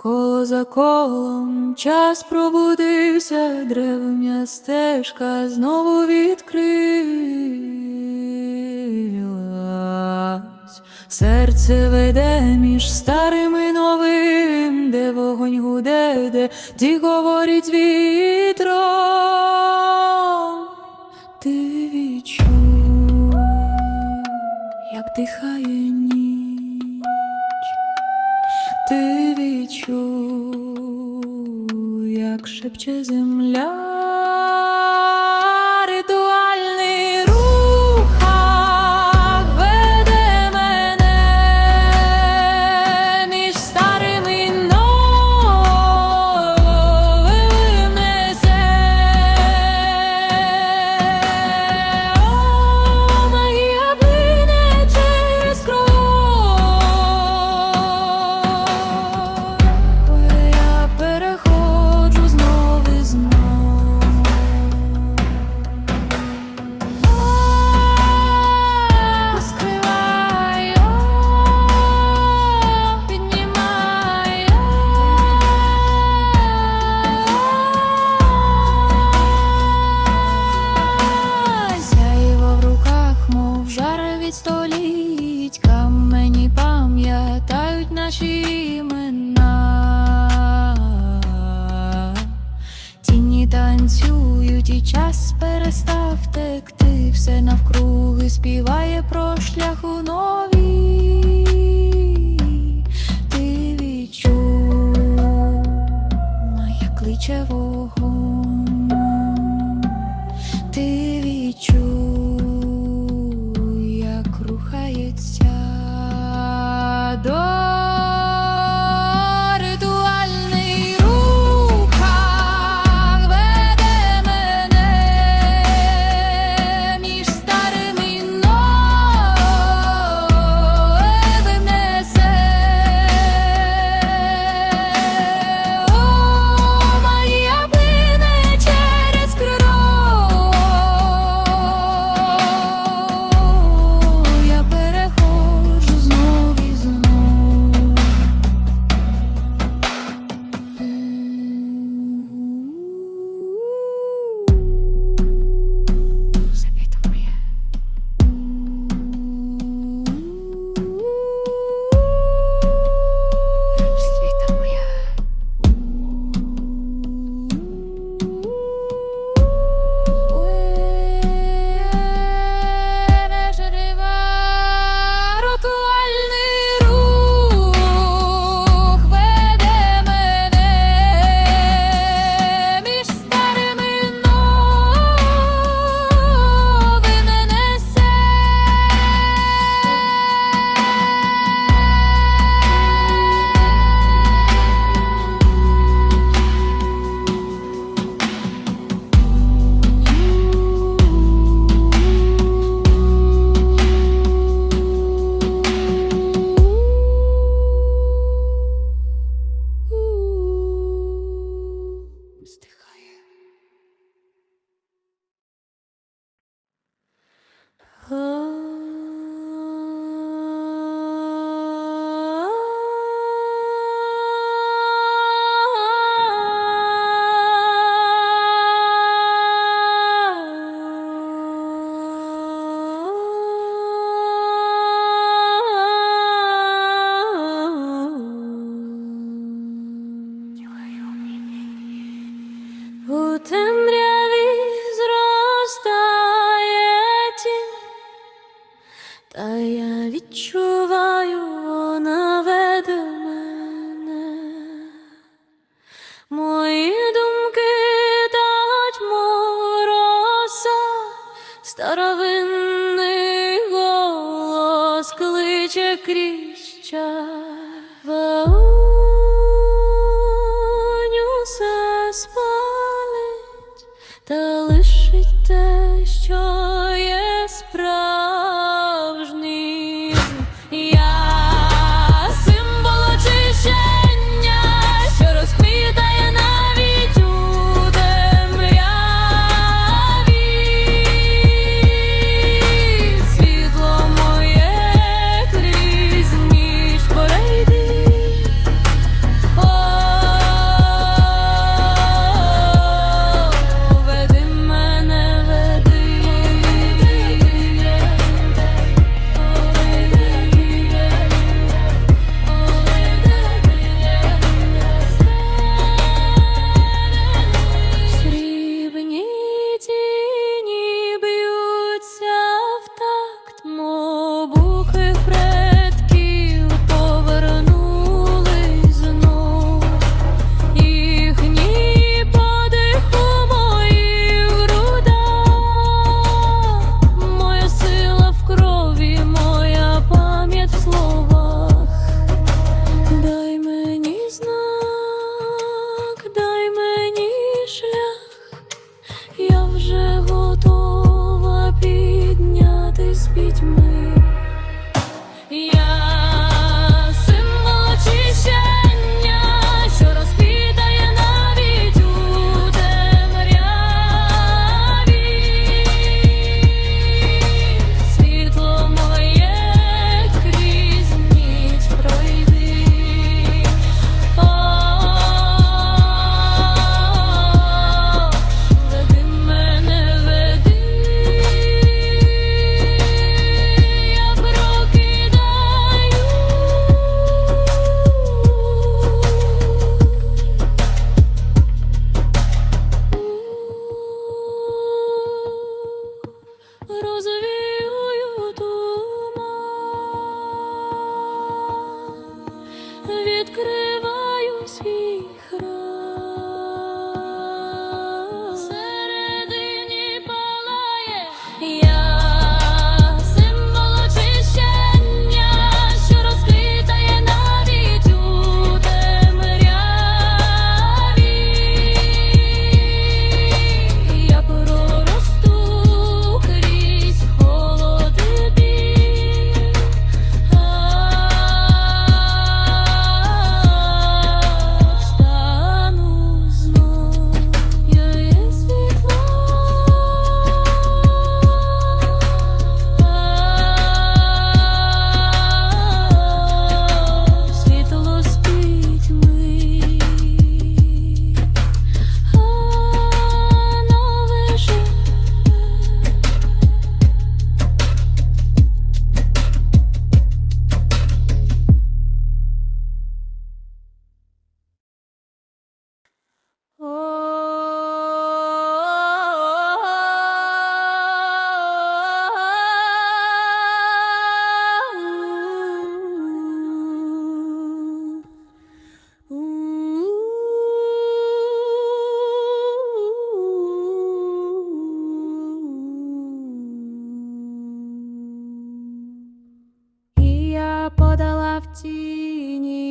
Коло за колом час пробудився, древня стежка знову відкрилась, серце веде між старими і пісень гуде, де ті говорить вітром, ти відчув, як дихає ніч, ти відчув, як шепче земля. час перестав текти, все навкруги співає. to tell me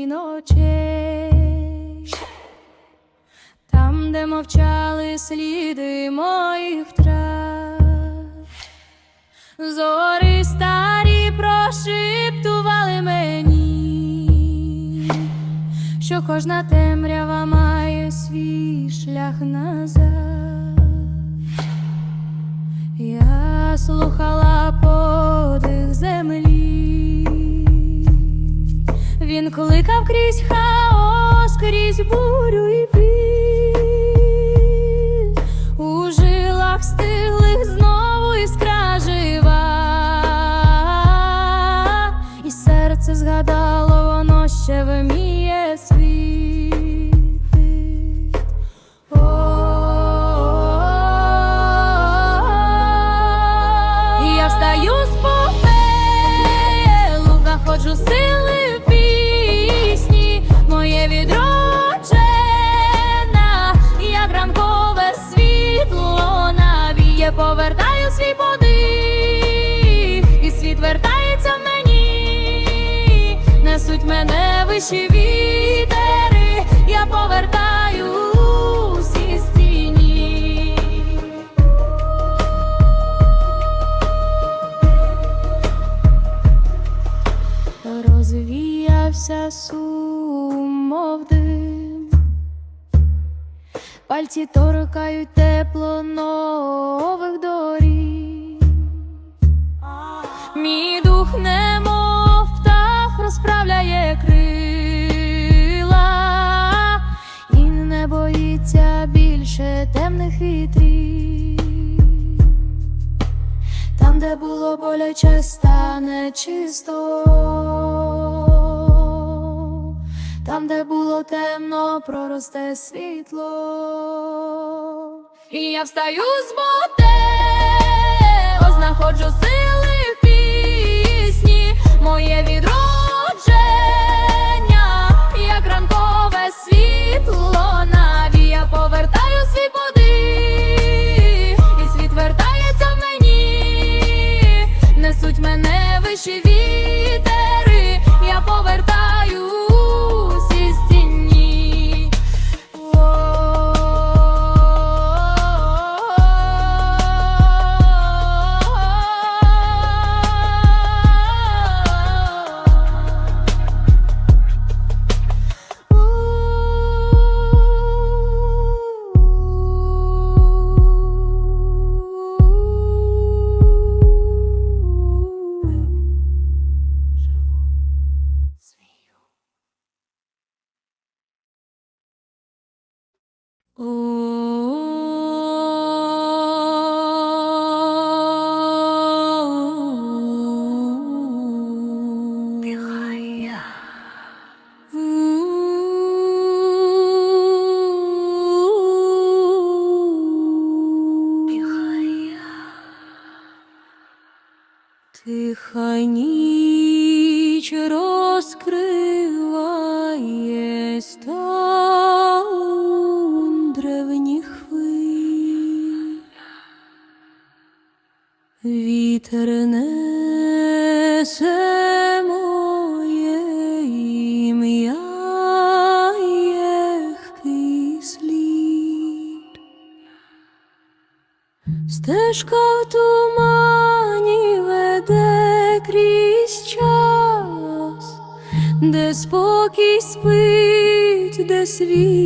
ночей, там, де мовчали сліди моїх втрат, зорі старі прошиптували мені, що кожна темрява має свій шлях назад. Я слухала подих землі він кликав крізь хаос, крізь бурю і біль. У жилах стиглих знову іскра жива, і серце згадало, воно ще вміє Пальці торкають тепло нових доріг. Мій дух немов птах розправляє крила і не боїться більше темних вітрів. Там, де було боляче, стане чисто, там, де було темно, проросте світло. І я встаю з мотелу, знаходжу сили в пісні, моє відродження, Вітер несе моє ім'я, єхкий слід. Стежка в тумані веде крізь час, де спокій спить, де світло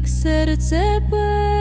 як серце пе.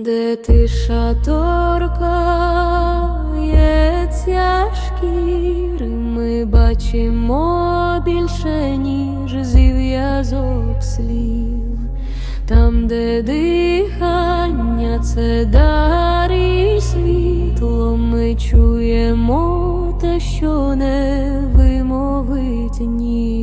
де тиша торкається шкіри, ми бачимо більше, ніж зів'язок слів, там, де дихання, це дар і світло, ми чуємо те, що не вимовить ні.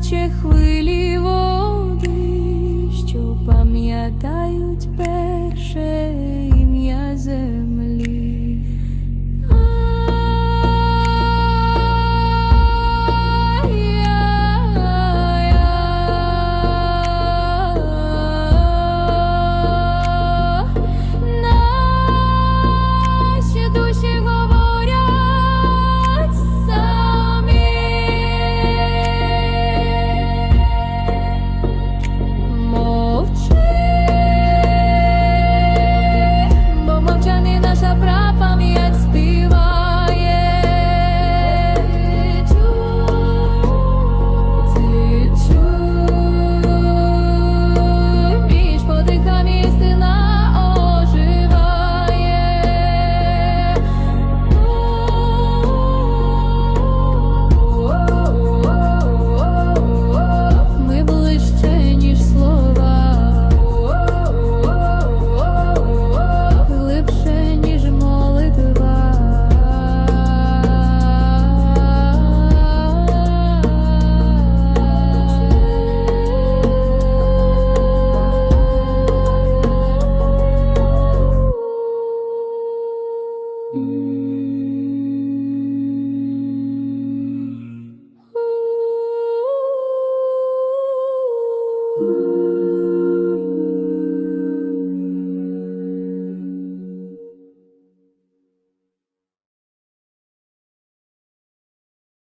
наче хвилі води, що пам'ятають перше.